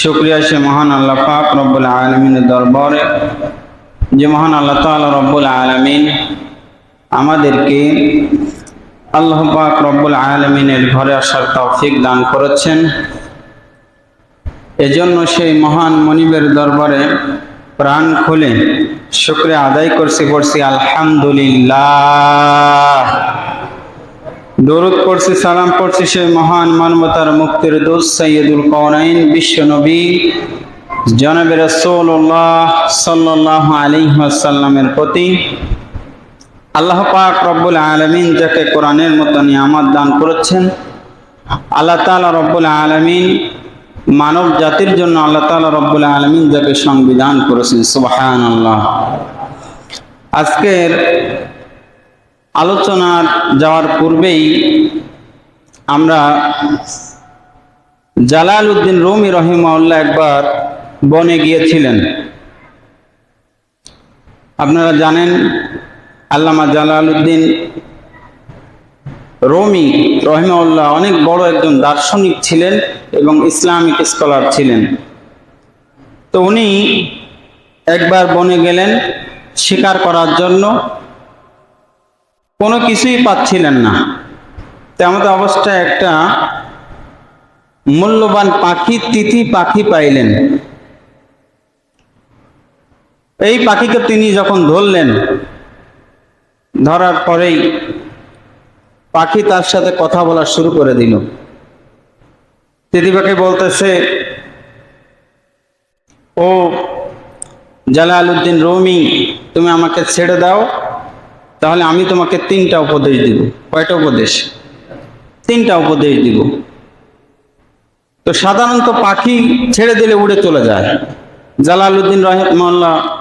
শুক্রিয়া, সে মহান আল্লাহ পাক রব্বুল আলমিনের দরবারে। যে মহান আল্লাহ তাআলা রব্বুল আলমিন আমাদেরকে আল্লাহ পাক রব্বুল আলমিনের ঘরে আসার তৌফিক দান করেছেন। এজন্য সেই মহান মনিবের দরবারে প্রাণ খুলে শুক্রিয়া আদায় করছি, পড়ছি আলহামদুলিল্লাহ। দরুদ পড়ছি, সালাম পড়ছি সেই মহান মানবতার মুক্তির দোষ সৈয়দুল কৌনাইন বিশ্ব নবী জনাবে রসৌল্লাহ সাল্লাহ আলিহাসাল্লামের প্রতি। আল্লাহ পাক রব্বুল আলমিন যাকে কোরআনের মতো নিয়ামত দান করেছেন, আল্লাহ তালা রব্বুল আলমিন মানব জাতির জন্য আল্লাহ তালা রব্বুল আলমিন যাকে সংবিধান করেছেন সুবাহান আজকের আলোচনার যাওয়ার পূর্বেই আমরা জালাল উদ্দিন রুমি রহিমাউল্লাহ একবার বনে গিয়েছিলেন। আপনারা জানেন আল্লামা জালাল উদ্দিন রমি রহিমাউল্লাহ অনেক বড় একজন দার্শনিক ছিলেন এবং ইসলামিক স্কলার ছিলেন। তো উনি একবার বনে গেলেন শিকার করার জন্য কোনো কিছুই পাচ্ছিলেন না। তেমন অবস্থায় একটা মূল্যবান পাখি তিথি পাখি পাইলেন। এই পাখিকে তিনি যখন ধরলেন, ধরার পরেই পাখি তার সাথে কথা বলা শুরু করে দিল। তিথি পাখি বলতেছে, ও জালাল উদ্দিন রমি, তুমি আমাকে ছেড়ে দাও। তাহলে আমি তোমাকে তিনটা উপদেশ দিব। কয়টা উপদেশ? তিনটা উপদেশ দিব। তো সাধারণত পাখি ছেড়ে দিলে উড়ে চলে যায়। জালালউদ্দিন রহমাল্লাহ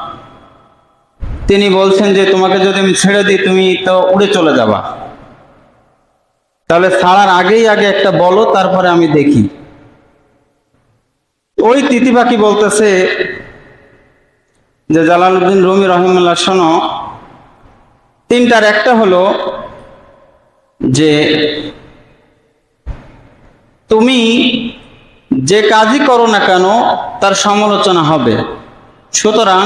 তিনি বলছেন যে, তোমাকে যদি আমি ছেড়ে দিই, তুমি তো উড়ে চলে যাবা। তাহলে ছাড়ার আগেই আগে একটা বলো, তারপরে আমি দেখি। ওই তিতি পাখি বলতেছে যে, জালালউদ্দিন রুমি রহিমুল্লাহ, শোনো তিনটার একটা হলো যে তুমি যে কাজই করো না কেন, তার সমালোচনা হবে। সুতরাং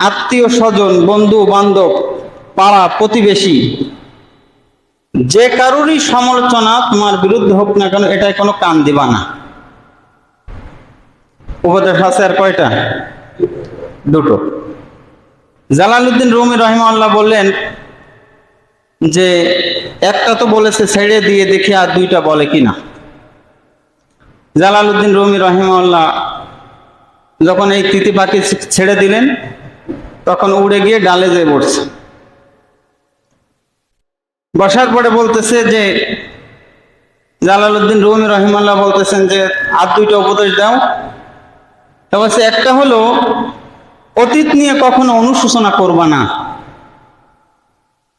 আত্মীয় স্বজন, বন্ধু, বান্ধব, পাড়া, প্রতিবেশী, যে কারোরই সমালোচনা তোমার বিরুদ্ধে হোক না কেন এটাই কোনো কান দিবা না। উপদেশ আছে আর কয়টা? দুটো। জালালউদ্দিন রুমি রহিমাল্লাহ বললেন যে, একটা তো বলেছে ছেড়ে দিয়ে দেখি আর দুইটা বলে কিনা। জালালউদ্দিন রুমি রহিমাল্লাহ যখন এই তিতি পাখি ছেড়ে দিলেন, তখন উড়ে গিয়ে ডালে যেয়ে বসছে বসার পরে বলতেছে যে, জালালউদ্দিন রুমি রহিমাল্লাহ বলতেছেন যে, আর দুইটা উপদেশ দাও। তবে একটা হলো অতীত নিয়ে কখনো অনুশোচনা করবা না।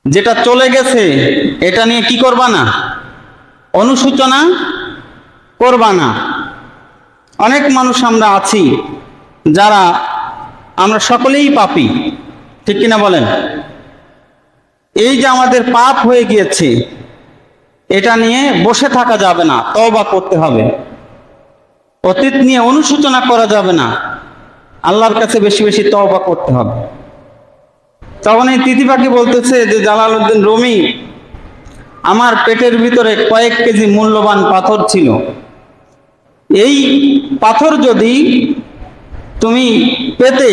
যেটা চলে গেছে, এটা নিয়ে কি করবা না? অনুশোচনা করবা না। অনেক মানুষ আমরা আছি যারা আমরা সকলেই পাপি, ঠিক কিনা বলেন? এই যে আমাদের পাপ হয়ে গিয়েছে, এটা নিয়ে বসে থাকা যাবে না তবা করতে হবে। অতীত নিয়ে অনুশোচনা করা যাবে না। আল্লাহর কাছে বেশি বেশি তওবা করতে হবে। তখন এই তিথি পাখি বলতেছে যে, জালালউদ্দিন রমি, আমার পেটের ভিতরে কয়েক কেজি মূল্যবান পাথর ছিল। এই পাথর যদি তুমি পেতে,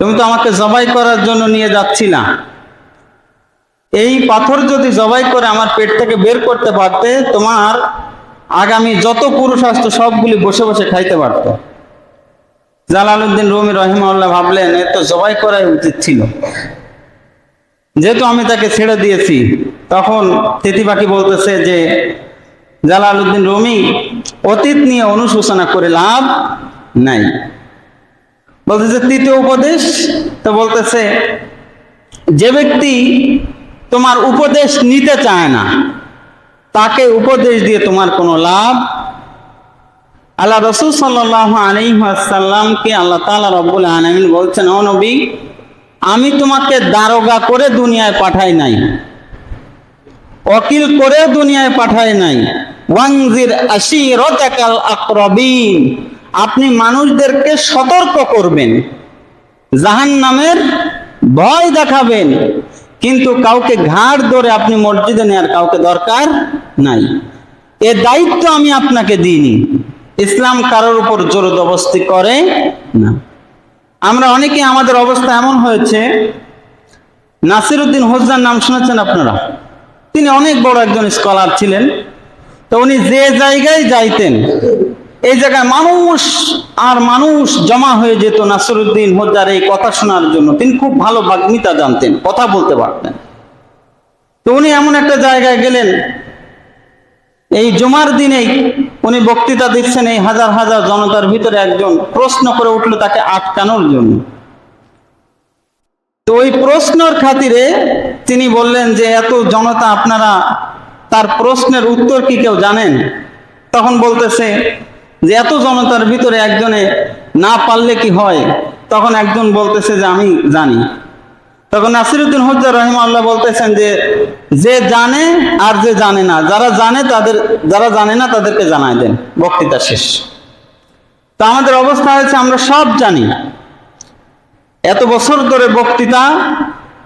তুমি তো আমাকে জবাই করার জন্য নিয়ে যাচ্ছিলা। এই পাথর যদি জবাই করে আমার পেট থেকে বের করতে পারতে, তোমার আগামী যত পুরুষ আসতো সবগুলি বসে বসে খাইতে পারতো। জালালউদ্দিন রুমি রহিমাউল্লাহ ভাবলেন, এ তো জবাই করাই উচিত ছিল। যেহেতু আমি তাকে ছেড়ে দিয়েছি, তখন তিথি পাখি বলতেছে যে, জালালউদ্দিন রুমি, অতীত নিয়ে অনুশোচনা করে লাভ নাই। বলতেছে তৃতীয় উপদেশ? তো বলতেছে, যে ব্যক্তি তোমার উপদেশ নিতে চায় না, তাকে উপদেশ দিয়ে তোমার কোনো লাভ আল্লাহ রসুল সাল্লাহ আলিহাসাল্লামকে আল্লাহ তালা রব্বুল আলমিন বলছেন, ও নবী, আমি তোমাকে দারোগা করে দুনিয়ায় পাঠাই নাই। অকিল করে দুনিয়ায় পাঠাই নাই। ওয়াংজির আশিরতাকাল আকরাবিন, আপনি মানুষদেরকে সতর্ক করবেন, জাহান্নামের ভয় দেখাবেন, কিন্তু কাউকে ঘাড় ধরে আপনি মসজিদে নেওয়ার কাউকে দরকার নাই। এ দায়িত্ব আমি আপনাকে দিইনি। ইসলাম কারোর উপর জোরদবস্তি করে না। আমরা অনেকে আমাদের অবস্থা এমন হয়েছে, নাসিরুদ্দিন হোসেন নাম শুনেছেন আপনারা? তিনি অনেক বড় একজন স্কলার ছিলেন। তো উনি যে জায়গায় যাইতেন, এই জায়গায় মানুষ আর মানুষ জমা হয়ে যেত নাসিরুদ্দিন হোজার এই কথা শোনার জন্য। তিনি খুব ভালো বাগ্মিতা জানতেন, কথা বলতে পারতেন। তো উনি এমন একটা জায়গায় গেলেন এই জুমার দিনেই উনি বক্তৃতা দিচ্ছেন এই হাজার হাজার জনতার ভিতরে একজন। প্রশ্ন করে উঠল তাকে আটকানোর জন্য। তো ওই প্রশ্নর খাতিরে তিনি বললেন যে, এত জনতা আপনারা, তার প্রশ্নের উত্তর কি কেউ জানেন? তখন বলতেছে যে, এত জনতার ভিতরে একজনে না পারলে কি হয়? তখন একজন বলতেছে যে, আমি জানি। তখন নাসিরুদ্দিন হজ্জা রহিম আল্লাহ বলতেছেন যে যে জানে আর যে জানে না, যারা জানে তাদের, যারা জানে না তাদেরকে জানাই দেন। বক্তৃতা শেষ। তো আমাদের অবস্থা হয়েছে, আমরা সব জানি। এত বছর ধরে বক্তৃতা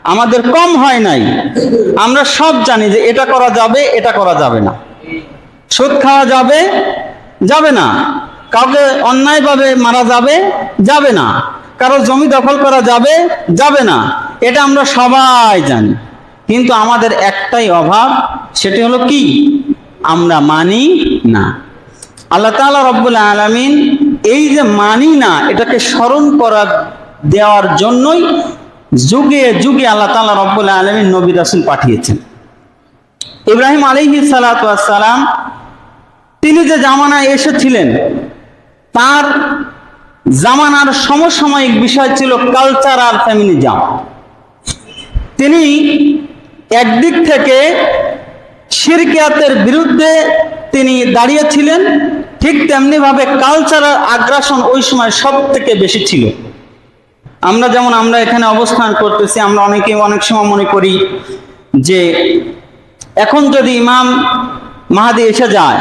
আমাদের কম হয় নাই। আমরা সব জানি যে এটা করা যাবে, এটা করা যাবে না। সুদ খাওয়া যাবে যাবে না। কাউকে অন্যায়ভাবে মারা যাবে যাবে না। কারও জমি দখল করা যাবে যাবে না। এটা আমরা সবাই জানি। কিন্তু আমাদের একটাই অভাব, সেটি হলো কি? আমরা মানি না। আল্লাহ তাআলা রব্বুল আলামিন এই যে মানি না, এটাকে স্মরণ করা দেওয়ার জন্যই যুগে যুগে আল্লাহ তাআলা রব্বুল আলামিন নবী রাসূল পাঠিয়েছেন। ইব্রাহিম আলাইহিস সালাতু ওয়াস সালাম, তিনি যে জামানায় এসেছিলেন, তার জামানার সমসাময়িক বিষয় ছিল কালচার আর ফ্যামিলি ফ্যামিলিজম তিনি একদিক থেকে শিরকিয়াতের বিরুদ্ধে তিনি দাঁড়িয়েছিলেন, ঠিক তেমনিভাবে কালচারাল আগ্রাসন ওই সময় সব থেকে বেশি ছিল। আমরা যেমন আমরা এখানে অবস্থান করতেছি, আমরা অনেকে অনেক সময় মনে করি যে এখন যদি ইমাম মাহাদি এসে যায়।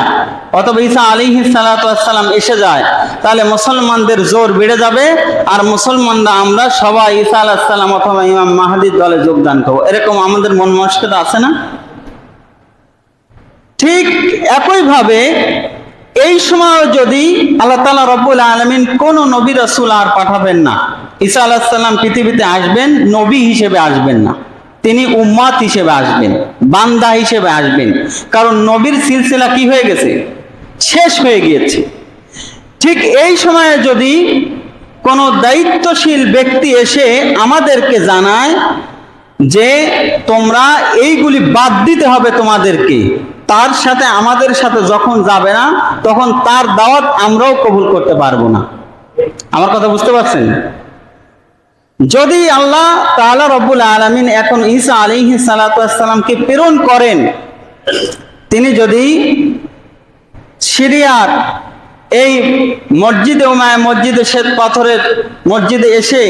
অথবা ঈসা আলী সালাতাম এসে যায়। তাহলে মুসলমানদের জোর বেড়ে যাবে আর মুসলমানরা আমরা সবাই ঈসা আলাহিসাল্লাম অথবা ইমাম মাহাদির দলে যোগদান করব। এরকম আমাদের মন মানসিকতা আছে না? ঠিক একইভাবে এই সময় যদি আল্লাহ তালা রব্বুল আলমিন কোন নবী রসুল আর পাঠাবেন না, ঈসা আলাহিসাল্লাম পৃথিবীতে আসবেন, নবী হিসেবে আসবেন না। তিনি উম্মাত হিসেবে আসবেন। বান্দা হিসেবে আসবেন। কারণ নবীর সিলসিলা কি হয়ে গেছে? শেষ হয়ে গিয়েছে। ঠিক এই সময়ে যদি কোনো দায়িত্বশীল ব্যক্তি এসে আমাদেরকে জানায় যে তোমরা এইগুলি বাদ দিতে হবে তোমাদেরকে, তার সাথে আমাদের সাথে যখন যাবে না, তখন তার দাওয়াত আমরাও কবুল করতে পারব না। আমার কথা বুঝতে পারছেন? যদি আল্লাহ তাআলা রব্বুল আলমিন এখন ঈসা আলিহি সালাতামকে প্রেরণ করেন, তিনি যদি সিরিয়ার এই মসজিদে ওমায় মসজিদে শ্বেত পাথরের মসজিদে এসে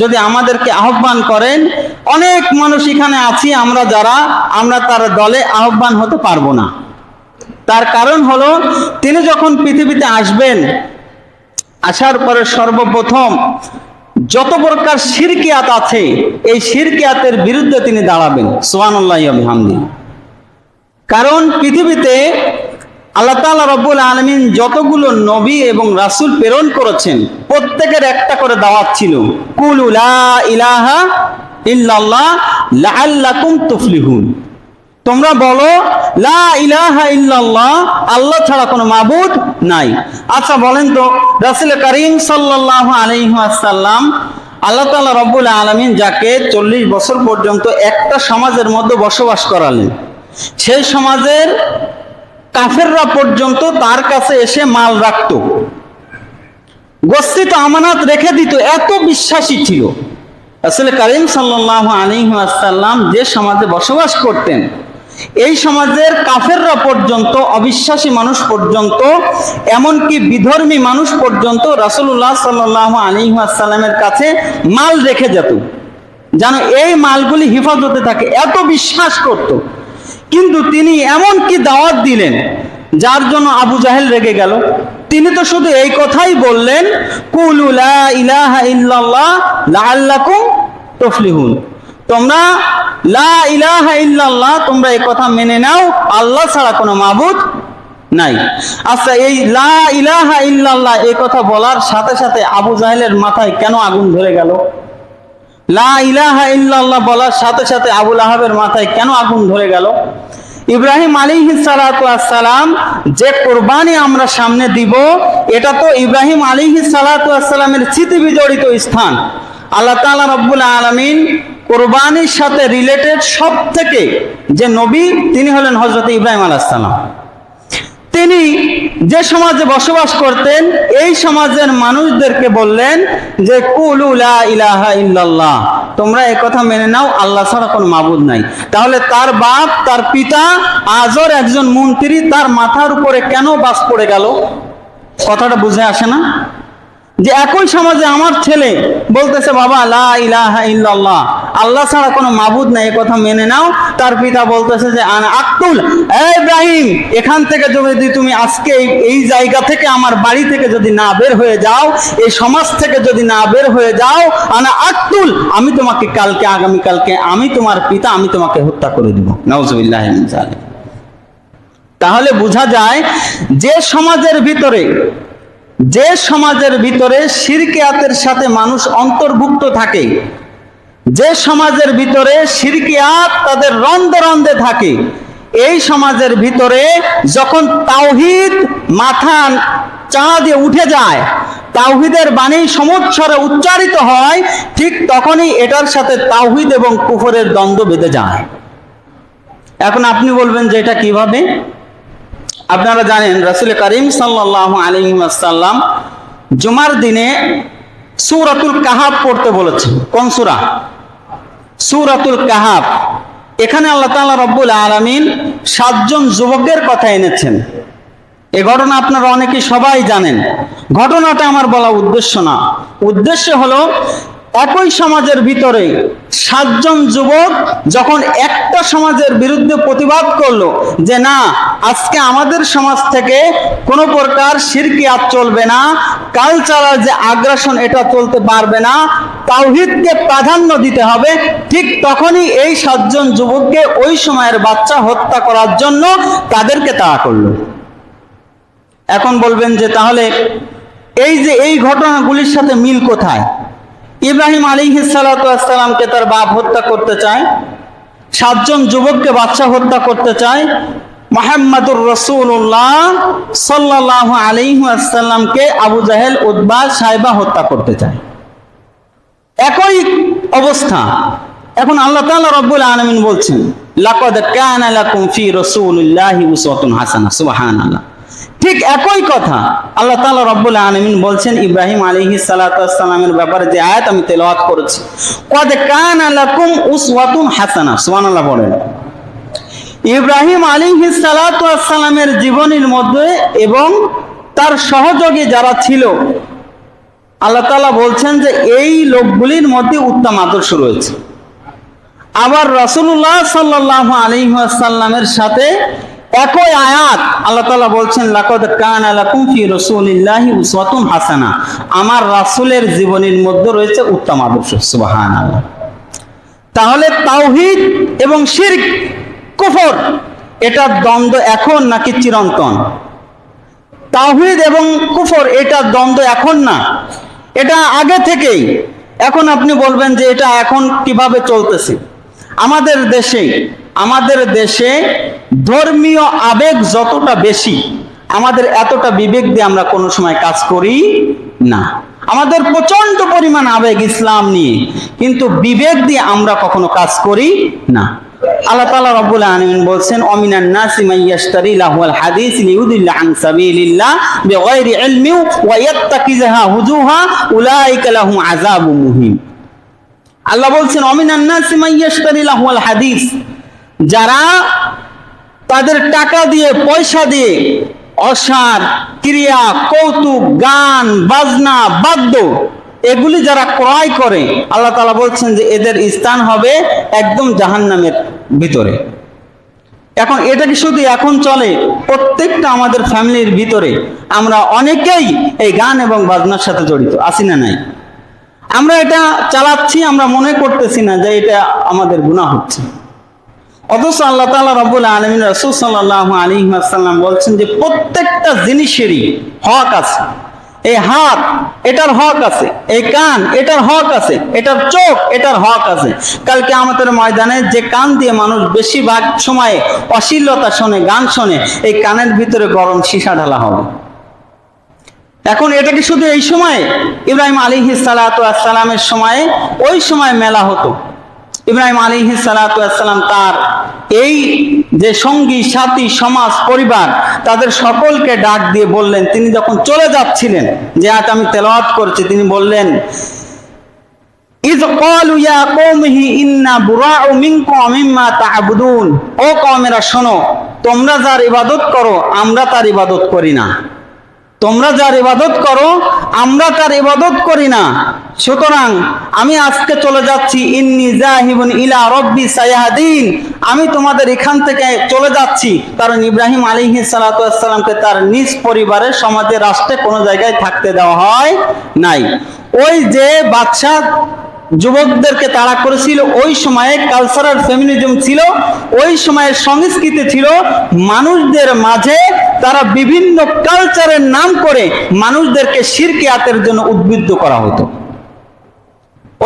যদি আমাদেরকে আহ্বান করেন, অনেক মানুষ এখানে আছি, আমরা যারা, আমরা তার দলে আহ্বান হতে পারব না। তার কারণ হলো, তিনি যখন পৃথিবীতে আসবেন, আসার পরে সর্বপ্রথম যত প্রকার শিরকিয়াত আছে, এই শিরকিয়াতের বিরুদ্ধে তিনি দাঁড়াবেন। সোহানুল্লাহ হামদি কারণ পৃথিবীতে আল্লাহ তাআলা রব্বুল আলমিন যতগুলো নবী এবং রাসূল প্রেরণ করেছেন, প্রত্যেকের একটা করে দাওয়াত ছিল, কুলু ইলাহা ইল্লাল্লাহ লাআল্লাকুম তুফলিহুন। তোমরা বলো, লা ইল্লাল্লাহ, আল্লাহ ছাড়া কোনো মাবুদ নাই। আচ্ছা বলেন তো, রাসূল করিম সাল্লাল্লাহু আলাইহি ওয়াসাল্লাম, আল্লাহ তাআলা রব্বুল আলামিন যাকে চল্লিশ বছর পর্যন্ত একটা সমাজের মধ্যে বসবাস করালেন, সেই সমাজের কাফেররা পর্যন্ত তার কাছে এসে মাল রাখত। গচ্ছিত আমানাত রেখে দিত, এত বিশ্বাসী ছিল। আসলে করিম সাল্লাহ আলী আসাল্লাম যে সমাজে বসবাস করতেন এই সমাজের কাফেররা পর্যন্ত, অবিশ্বাসী মানুষ পর্যন্ত, এমনকি বিধর্মী মানুষ পর্যন্ত রাসুল্লাহ সাল্লাহ আলী আসাল্লামের কাছে মাল রেখে যেত। যেন এই মালগুলি হেফাজতে থাকে, এত বিশ্বাস করত। কিন্তু তিনি এমন কি দাওয়াত দিলেন, যার জন্য আবু জাহেল রেগে গেল। তিনি তো শুধু এই কথাই বললেন, কুলু লা ইলাহা ইল্লাল্লাহ লাআল্লাকুম তুফলিহুন। তোমরা লা ইলাহা ইল্লাল্লাহ, তোমরা এই কথা মেনে নাও, আল্লাহ ছাড়া কোনো মাবুদ নাই। আচ্ছা এই লা ইলাহা ইল্লাল্লাহ, এই কথা বলার সাথে সাথে আবু জাহেলের মাথায় কেন আগুন ধরে গেল? লা ইলাহা ইল্লাল্লাহ বলার সাথে সাথে আবুল আহাবের মাথায় কেন আগুন ধরে গেল? ইব্রাহিম আলিহি সালাম যে কোরবানি আমরা সামনে দিব, এটা তো ইব্রাহিম আলিহি সালামের স্মৃতি বিজড়িত স্থান। আল্লাহ তাআলা রব্বুল আলামিন কোরবানির সাথে রিলেটেড সব থেকে যে নবী, তিনি হলেন হজরত ইব্রাহিম আলাহ সালাম। তিনি যে সমাজে বসবাস করতেন, এই সমাজের মানুষদেরকে বললেন যে, কুলু লা ইলাহা ইল্লাল্লাহ। তোমরা কথা মেনে নাও, আল্লাহ ছাড়া কোনো মাবুদ নাই। তাহলে তার বাপ, তার পিতা, আজর একজন মন্ত্রী, তার মাথার উপরে কেন বাস পড়ে গেল? কথাটা বুঝে আসে না? যে একই সমাজে আমার ছেলে বলতেছে, বাবা, লা আল্লাহ ছাড়া কোনো মাবুদ নাই কথা মেনে নাও। তার পিতা বলতেছে যে, আনা আক্তুল ইব্রাহিম, এখান থেকে যদি তুমি আজকে এই- জায়গা থেকে আমার বাড়ি থেকে যদি না বের হয়ে যাও, এই সমাজ থেকে যদি না বের হয়ে যাও, আনা আক্তুল, আমি তোমাকে কালকে আগামী কালকে আমি তোমার পিতা, আমি তোমাকে হত্যা করে দিব। নওজুবিল্লাহ মিন তাহলে বোঝা যায়, যে সমাজের ভিতরে যে সমাজের ভিতরে শিরকিয়াতের সাথে মানুষ অন্তর্ভুক্ত থাকে, যে সমাজের ভিতরে শিরকিয়াত তাদের রন্ধে রন্ধে থাকে, এই সমাজের ভিতরে যখন তাওহিদ মাথা চা দিয়ে উঠে যায়, তাওহিদের বাণী সমুচ্ছরে উচ্চারিত হয়, ঠিক তখনই এটার সাথে তাওহিদ এবং কুফরের দ্বন্দ্ব বেঁধে যায়। এখন আপনি বলবেন যে এটা কীভাবে? আপনারা জানেন রাসুল করিম সাল্লাহ আলিমাসাল্লাম জুমার দিনে সুরাতুল কাহাব পড়তে বলেছেন। কোন সুরা? সুরাতুল কাহাব এখানে আল্লাহ তাআলা রব্বুল আলামিন সাতজন যুবকের কথা এনেছেন। এ ঘটনা আপনারা অনেকে সবাই জানেন। ঘটনাটা আমার বলা উদ্দেশ্য না। উদ্দেশ্য হলো একই সমাজের ভিতরে সাতজন যুবক যখন একটা সমাজের বিরুদ্ধে প্রতিবাদ করল যে না, আজকে আমাদের সমাজ থেকে কোনো প্রকার সিরকি আর চলবে না, কালচারাল যে আগ্রাসন এটা চলতে পারবে না, তাওহিদকে প্রাধান্য দিতে হবে, ঠিক তখনই এই সাতজন যুবককে ওই সময়ের বাচ্চা হত্যা করার জন্য তাদেরকে তাড়া করল। এখন বলবেন যে তাহলে এই যে এই ঘটনাগুলির সাথে মিল কোথায়? ইব্রাহিম আলী সালাতামকে তার বাপ হত্যা করতে চায়, সাতজন যুবককে বাচ্চা হত্যা করতে চায়, মোহাম্মদুর রসুল্লাহ সাল্লাহ আলিহাসাল্লামকে আবু জাহেল উদ্বা সাহেবা হত্যা করতে চায়। একই অবস্থা। এখন আল্লাহ তাআলা রব্বুল আলামিন বলছেন, লাকাদ কানা লাকুম ফি রাসূলিল্লাহি উসওয়াতুন হাসানাহ সুবহানাল্লাহ। ঠিক একই কথা। আল্লাহ তাআলা রব্বুল আলামিন বলছেন, ইব্রাহিম আলাইহিস সালাতু সালামের ব্যাপারে যে আয়াত আমি তেলাওয়াত করেছি, কাদ কানা লাকুম উসওয়াতুন হাসানাহ সুবহানাল্লাহ বলেন। ইব্রাহিম আলাইহিস সালাতু সালামের জীবনের মধ্যে এবং তার সহযোগী যারা ছিল, আল্লাহ তাআলা বলছেন যে এই লোকগুলির মধ্যে উত্তম আদর্শ রয়েছে। আবার রসুল্লাহ সাল্লাহ আলিহাসাল্লামের সাথে একই আয়াত আল্লাহ তাআলা বলছেন, লাকদ কান আলাকুম ফি রাসূলিল্লাহি উসওয়াতুন হাসানা। আমার রাসূলের জীবনের মধ্যে রয়েছে উত্তম আদর্শ, সুবহানাল্লাহ। তাহলে তাওহীদ এবং শিরক, কুফর এটার দ্বন্দ্ব এখন নাকি চিরন্তন? তাওহীদ এবং কুফর, এটা দ্বন্দ্ব এখন না? এটা আগে থেকেই। এখন আপনি বলবেন যে এটা এখন কীভাবে চলতেছে? আমাদের দেশে আমাদের দেশে ধর্মীয় আবেগ যতটা বেশি, আমাদের এতটা বিবেক দিয়ে আমরা কোনো সময় কাজ করি না। আমাদের প্রচণ্ড পরিমাণ আবেগ ইসলাম নিয়ে, কিন্তু বিবেক দিয়ে আমরা কখনো কাজ করি না। আল্লাহ তাআলা রব্বুল আলামিন বলছেন, অমিনান নাসি মাইয়াশতারি লাহুল হাদিস লিউদিল্লা আন সাবিলিল্লাহ বিগাইরি ইলমি ওয়া ইয়াত্তাকিযহা হুজুহা উলাইকা লাহুম আযাবুম মুহিন আল্লাহ বলছেন, অমিনান নাসি মাইয়াশতারি লাহুল হাদিস যারা তাদের টাকা দিয়ে, পয়সা দিয়ে অসার, ক্রিয়া, কৌতুক, গান, বাজনা, বাদ্য, এগুলি যারা ক্রয় করে, আল্লাহ তাআলা বলছেন যে এদের স্থান হবে একদম জাহান্নামের ভিতরে। এখন এটা কি শুধু এখন চলে? প্রত্যেকটা আমাদের ফ্যামিলির ভিতরে আমরা অনেকেই এই গান এবং বাজনার সাথে জড়িত, আছি না নাই? আমরা এটা চালাচ্ছি, আমরা মনে করতেছি না যে এটা আমাদের গুণা হচ্ছে। অথচ আল্লাহ তালা রব্বুল আলমিন রসুল সাল্লাহ আলী আসাল্লাম বলছেন যে প্রত্যেকটা জিনিসেরই হক আছে। এই হাত, এটার হক আছে। এই কান, এটার হক আছে। এটার চোখ, এটার হক আছে। কালকে আমাদের ময়দানে যে কান দিয়ে মানুষ বেশিরভাগ সময়ে অশ্লীলতা শোনে, গান শোনে, এই কানের ভিতরে গরম সীসা ঢালা হবে। এখন এটা কি শুধু এই সময়ে? ইব্রাহিম আলী সালাতামের সময়ে ওই সময় মেলা হতো। ইব্রাহিম আলী সালাতাম তার এই যে সঙ্গী, সাথী, সমাজ, পরিবার, তাদের সকলকে ডাক দিয়ে বললেন, তিনি যখন চলে যাচ্ছিলেন, যে আজ আমি তেলাওয়াত করছি, তিনি বললেন ইজ ক্বালু ইয়া কওমিহি ইন্না বুরাউ মিনকুম মিম্মা তা'বুদুন। ও কওমেরা, শোনো, তোমরা যার ইবাদত করো, আমরা তার ইবাদত করি না। তোমরা যার ইবাদত করো, আমরা তার ইবাদত করি না। সুতরাং আমি আজকে চলে যাচ্ছি, ইন্নি জাহিবুন ইলা রব্বি সায়াহাদিন। আমি তোমাদের এখান থেকে চলে যাচ্ছি। কারণ ইব্রাহিম আলিহি সালাতামকে তার নিজ পরিবারের সমাজে রাষ্ট্রে কোনো জায়গায় থাকতে দেওয়া হয় নাই। ওই যে বাদশাহ যুবকদেরকে তাড়া করেছিল, ওই সময়ে কালচারাল ফেমিনিজম ছিল, ওই সময়ের সংস্কৃতি ছিল, মানুষদের মাঝে তারা বিভিন্ন কালচারের নাম করে মানুষদেরকে শিরকিয়াতের জন্য উদ্বুদ্ধ করা হতো।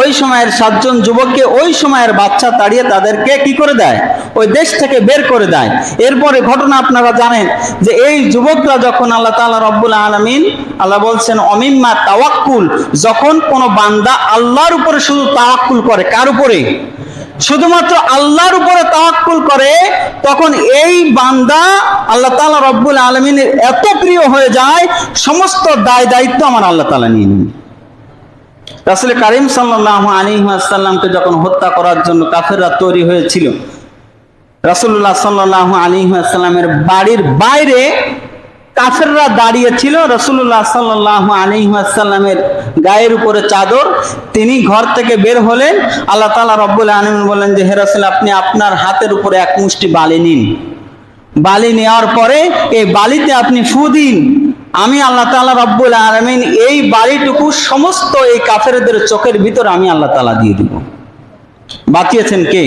ওই সময়ের সাতজন যুবককে ওই সময়ের বাচ্চা তাড়িয়ে তাদেরকে কি করে দেয়? ওই দেশ থেকে বের করে দেয়। এরপরে ঘটনা আপনারা জানেন যে এই যুবকরা যখন আল্লাহ তালা রব্বুল আলমিন আল্লাহ বলছেন, অমিম্মা তাওয়াক্কুল যখন কোনো বান্দা আল্লাহর উপরে শুধু তাওয়াক্কুল করে, কার উপরে? শুধুমাত্র আল্লাহর উপরে তাওয়াক্কুল করে, তখন এই বান্দা আল্লাহ তাআলা রব্বুল আলমিনের এত প্রিয় হয়ে যায়, সমস্ত দায় দায়িত্ব আমার আল্লাহ তাআলা নিয়ে নেন। রাসুল কারিম সাল্লাহ আলী আসাল্লামকে যখন হত্যা করার জন্য কাফেররা তৈরি হয়েছিল রাসুল্লাহ সাল্লাহ আলী আসাল্লামের বাড়ির বাইরে কাফেররা দাঁড়িয়েছিল। রসুল্লাহ সাল্লাহ আলী আসাল্লামের গায়ের উপরে চাদর। তিনি ঘর থেকে বের হলেন। আল্লাহ তালা রব্বুল আলম বললেন যে হেরাসুল আপনি আপনার হাতের উপরে এক মুষ্টি বালি নিন। বালি নেওয়ার পরে এই বালিতে আপনি ফু দিন। আমি আল্লাহ তালা রব্বুল আলমিন এই বাড়িটুকু সমস্ত এই কাফেরদের চোখের ভিতর আমি আল্লাহ তালা দিয়ে দিব। বাঁচিয়েছেন কে?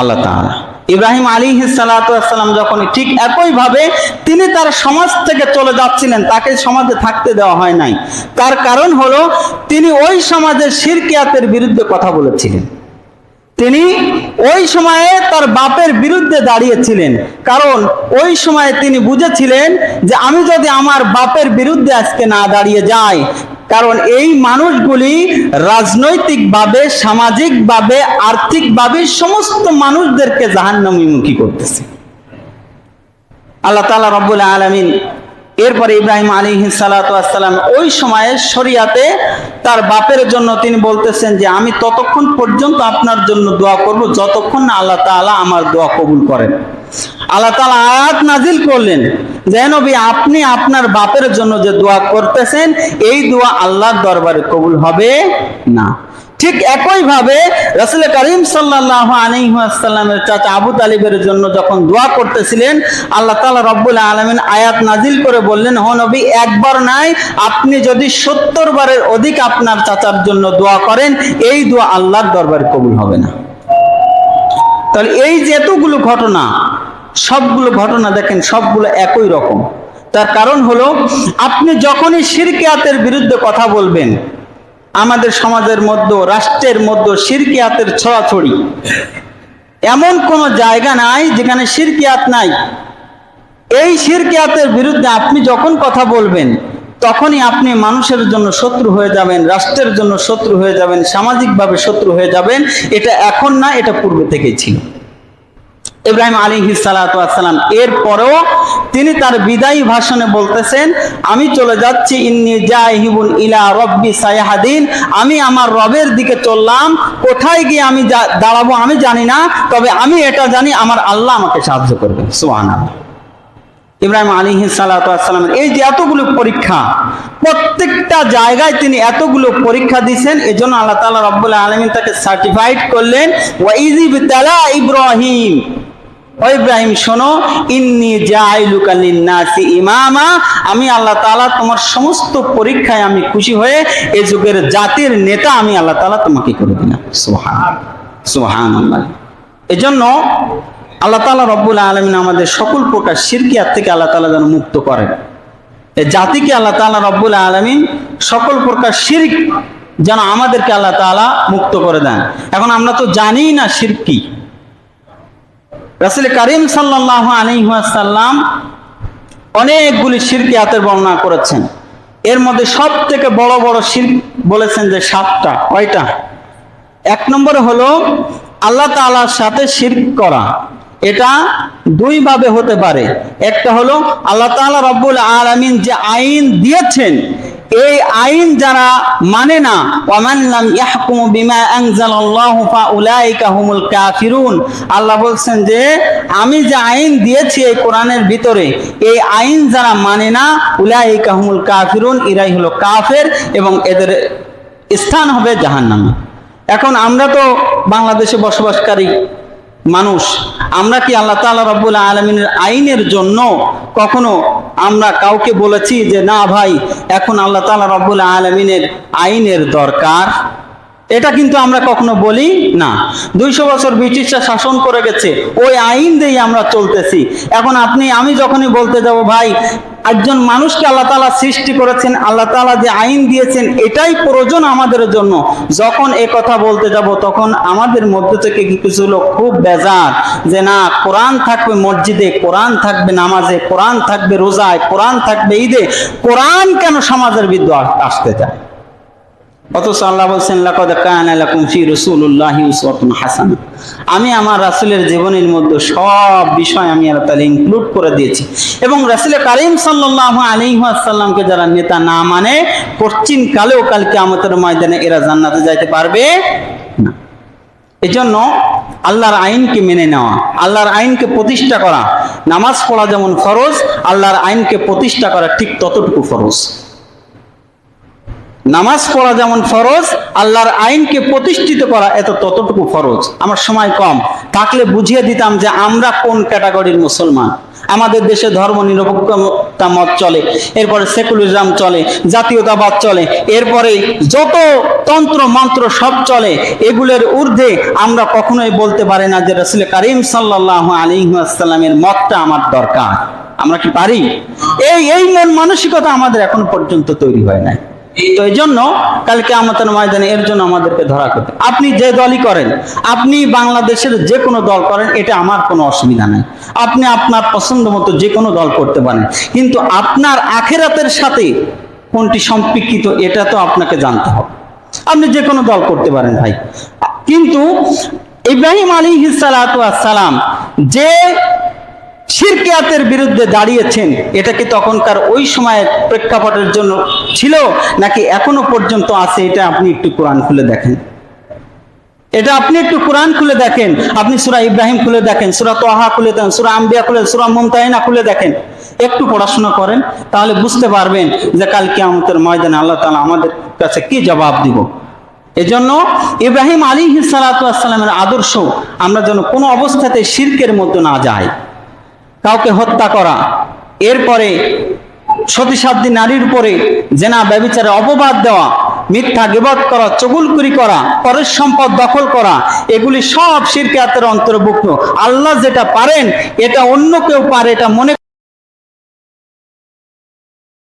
আল্লাহ তালা ইব্রাহিম আলী সালাম যখন ঠিক একইভাবে তিনি তার সমাজ থেকে চলে যাচ্ছিলেন, তাকে সমাজে থাকতে দেওয়া হয় নাই। তার কারণ হলো, তিনি ওই সমাজের শিরকিয়াতের বিরুদ্ধে কথা বলেছিলেন। তিনি ওই সময়ে তার বাপের বিরুদ্ধে দাঁড়িয়েছিলেন। কারণ ওই সময়ে তিনি বুঝেছিলেন যে আমি যদি আমার বাপের বিরুদ্ধে আজকে না দাঁড়িয়ে যাই, কারণ এই মানুষগুলি রাজনৈতিকভাবে, সামাজিকভাবে, আর্থিকভাবে সমস্ত মানুষদেরকে জাহান্নামীমুখী করতেছে। আল্লাহ তালা রব্বুল আলমিন এরপরে ইব্রাহিম আলী সালাতাম ওই সময়ে শরিয়াতে তার বাপের জন্য তিনি বলতেছেন যে, আমি ততক্ষণ পর্যন্ত আপনার জন্য দোয়া করব, যতক্ষণ না আল্লাহ তালা আমার দোয়া কবুল করেন। আল্লাহ তালা আয়াত নাজিল করলেন যে নবী, আপনি আপনার বাপের জন্য যে দোয়া করতেছেন, এই দোয়া আল্লাহর দরবারে কবুল হবে না। ঠিক একইভাবে রসুল করিম সাল্লাহ আলিহাসাল্লামের চাচা আবু তালিবের জন্য যখন দোয়া করতেছিলেন, আল্লাহ তালা রব্বুল আলমিন আয়াত নাজিল করে বললেন হ নবী, একবার নাই, আপনি যদি সত্তর বারের অধিক আপনার চাচার জন্য দোয়া করেন, এই দোয়া আল্লাহর দরবারে কবুল হবে না। তাহলে এই যেতগুলো ঘটনা, সবগুলো ঘটনা দেখেন, সবগুলো একই রকম। তার কারণ হলো, আপনি যখনই শিরকিয়াতের বিরুদ্ধে কথা বলবেন আমাদের সমাজের মধ্যে, রাষ্ট্রের মধ্যে শিরকিয়াতের ছড়াছড়ি। এমন কোনো জায়গা নাই যেখানে শিরকিয়াত নাই। এই শিরকিয়াতের বিরুদ্ধে আপনি যখন কথা বলবেন, তখনই আপনি মানুষের জন্য শত্রু হয়ে যাবেন, রাষ্ট্রের জন্য শত্রু হয়ে যাবেন, সামাজিকভাবে শত্রু হয়ে যাবেন। এটা এখন না, এটা পূর্বে থেকেই ছিল। ইব্রাহিম আলী সালাম। এর পরেও তিনি তার বিদায়ী ভাষণে বলতেছেন, আমি চলে যাচ্ছি, ইন্নি জাহিবুন ইলা রব্বি সায়াহাদিন। আমি আমার রবের দিকে চললাম। কোথায় গিয়ে আমি দাঁড়াবো আমি জানি না, তবে আমি এটা জানি, আমার আল্লাহ আমাকে সাহায্য করবেন। সোহান ইব্রাহিম আলী সালাতামের এই যে এতগুলো পরীক্ষা, প্রত্যেকটা জায়গায় তিনি এতগুলো পরীক্ষা দিয়েছেন এই জন্য আল্লাহ তালা রব্বুল্লাহ আলমিন তাকে সার্টিফাইড করলেন ওয়াইজিব তালা ইব্রাহিম। ইব্রাহিম, শোনো, ইন্নি লিন্নাসি ইমামা। আমি আল্লাহ তাআলা তোমার সমস্ত পরীক্ষায় আমি খুশি হয়ে এই যুগের জাতির নেতা আমি আল্লাহ তাআলা তোমাকে করে দিলাম। সুবহান সুবহানাল্লাহ। এজন্য আল্লাহ তাআলা রব্বুল আলামিন আমাদের সকল প্রকার শিরকিয়াত থেকে আল্লাহ তাআলা যেন মুক্ত করেন। এই জাতিকে আল্লাহ তাআলা রব্বুল আলামিন সকল প্রকার শিরক যেন আমাদেরকে আল্লাহ তাআলা মুক্ত করে দেন। এখন আমরা তো জানি না শিরক কি। রাসূল করিম সাল্লাল্লাহু আলাইহি ওয়াসাল্লাম অনেকগুলি শিরকিয়াতের বর্ণনা করেছেন। এর মধ্যে সব থেকে বড় বড় শিরক বলেছেন যে সাতটা, কয়টা? এক নম্বরে হলো আল্লাহ তাআলার সাথে শিরক করা। এটা দুই ভাবে হতে পারে। একটা হলো আল্লাহ তাআলা রব্বুল আলামিন যে আইন দিয়েছেন এই আইন যারা মানে না, ওয়ামান লাম ইয়াহকুমু বিমা আনজালাল্লাহু ফাউলাইকা হুমুল কাফিরুন। আল্লাহ বলছেন যে, আমি যে আইন দিয়েছি এই কোরআনের ভিতরে, এই আইন যারা মানে না, উলাইকা হুমুল কাফিরুন, এরাই হলো কাফের এবং এদের স্থান হবে জাহান্নামে। এখন আমরা তো বাংলাদেশে বসবাসকারী মানুষ, আমরা কি আল্লাহ তাআলা রব্বুল আলমিনের আইনের জন্য কখনো আমরা কাউকে বলেছি যে না ভাই এখন আল্লাহ তালা রব্বুল আলমিনের আইনের দরকার। এটা কিন্তু আমরা কখনো বলি না। দুইশো বছর ব্রিটিশরা শাসন করে গেছে, ওই আইন দিয়েই আমরা চলতেছি। এখন আপনি, আমি যখনই বলতে যাব, ভাই, একজন মানুষকে আল্লাহ তালা সৃষ্টি করেছেন, আল্লাহ তালা যে আইন দিয়েছেন, এটাই প্রয়োজন আমাদের জন্য। যখন এ কথা বলতে যাব, তখন আমাদের মধ্যে থেকে কিছু লোক খুব বেজার, যে না, কোরআন থাকবে মসজিদে, কোরআন থাকবে নামাজে, কোরআন থাকবে রোজায়, কোরআন থাকবে ঈদে, কোরআন কেন সমাজের বিদ্যা আসতে চায়? অথচ আল্লাহ বলছেন, লাকাদ আমি আমার রাসূলের জীবনের মধ্যে সব বিষয় আমি আল্লাহ তাআলা ইনক্লুড করে দিয়েছি। এবং রাসূল কারীম সাল্লাল্লাহু আলাইহি ওয়াসাল্লামকে যারা নেতা না মানে পশ্চিম কালেও কাল কিয়ামতের ময়দানে এরা জান্নাতে যাইতে পারবে না। এজন্য আল্লাহর আইনকে মেনে নেওয়া, আল্লাহর আইনকে প্রতিষ্ঠা করা, নামাজ পড়া যেমন ফরজ, আল্লাহর আইনকে প্রতিষ্ঠা করা ঠিক ততটুকু ফরজ। নামাজ পড়া যেমন ফরজ, আল্লাহর আইনকে প্রতিষ্ঠিত করা এত ততটুকু ফরজ। আমার সময় কম। থাকলে বুঝিয়ে দিতাম যে আমরা কোন ক্যাটাগরির মুসলমান। আমাদের দেশে ধর্ম নিরপেক্ষতা মত চলে, এরপরে সেকুলারিজম চলে, জাতীয়তাবাদ চলে, এরপরে যত তন্ত্র, মন্ত্র সব চলে, এগুলোর ঊর্ধ্বে আমরা কখনোই বলতে পারি না যে রসুল করিম সাল্লাহ আলিহাস্লামের মতটা আমার দরকার। আমরা কি পারি? এই এই মন মানসিকতা আমাদের এখনও পর্যন্ত তৈরি হয় নাই। এই জন্য কালকে আমাদের ময়দানে এর জন্য আমাদেরকে ধরা করতে আপনি যে দলই করেন, আপনি বাংলাদেশের যে কোনো দল করেন, এটা আমার কোনো অসুবিধা নাই। আপনি আপনার পছন্দ মতো যে কোনো দল করতে পারেন। কিন্তু আপনার আখেরাতের সাথে কোনটি সম্পৃক্ত, এটা তো আপনাকে জানতে হবে। আপনি যে কোনো দল করতে পারেন ভাই। কিন্তু ইব্রাহিম আলী সালাম যে শিরকিয়াতের বিরুদ্ধে দাঁড়িয়েছেন, এটা কি তখনকার ওই সময়ের প্রেক্ষাপটের জন্য ছিল, নাকি এখনও পর্যন্ত আছে, এটা আপনি একটু কোরআন খুলে দেখেন? এটা আপনি একটু কোরআন খুলে দেখেন, আপনি সুরা ইব্রাহিম খুলে দেখেন, সুরা তোহা খুলে দেখেন, সুরা আম্বিয়া খুলে সুরা মুমতাহিনা খুলে দেখেন। একটু পড়াশোনা করেন, তাহলে বুঝতে পারবেন যে কালকে আমাদের ময়দানে আল্লাহ তালা আমাদের কাছে কি জবাব দিব। এজন্য ইব্রাহিম আলী সালাতামের আদর্শ, আমরা যেন কোনো অবস্থাতে শির্কের মধ্যে না যাই। কাউকে হত্যা করা। এরপরে সতীসাধ্যী নারীর উপরে জেনা ব্যবিচারে অপবাদ দেওয়া, মিথ্যা গেবত করা, চগুলকুরি করা, পরের সম্পদ দখল করা, এগুলি সব শিরকাতের অন্তর্ভুক্ত। আল্লাহ যেটা পারেন, এটা অন্য কেউ পারে, এটা মনে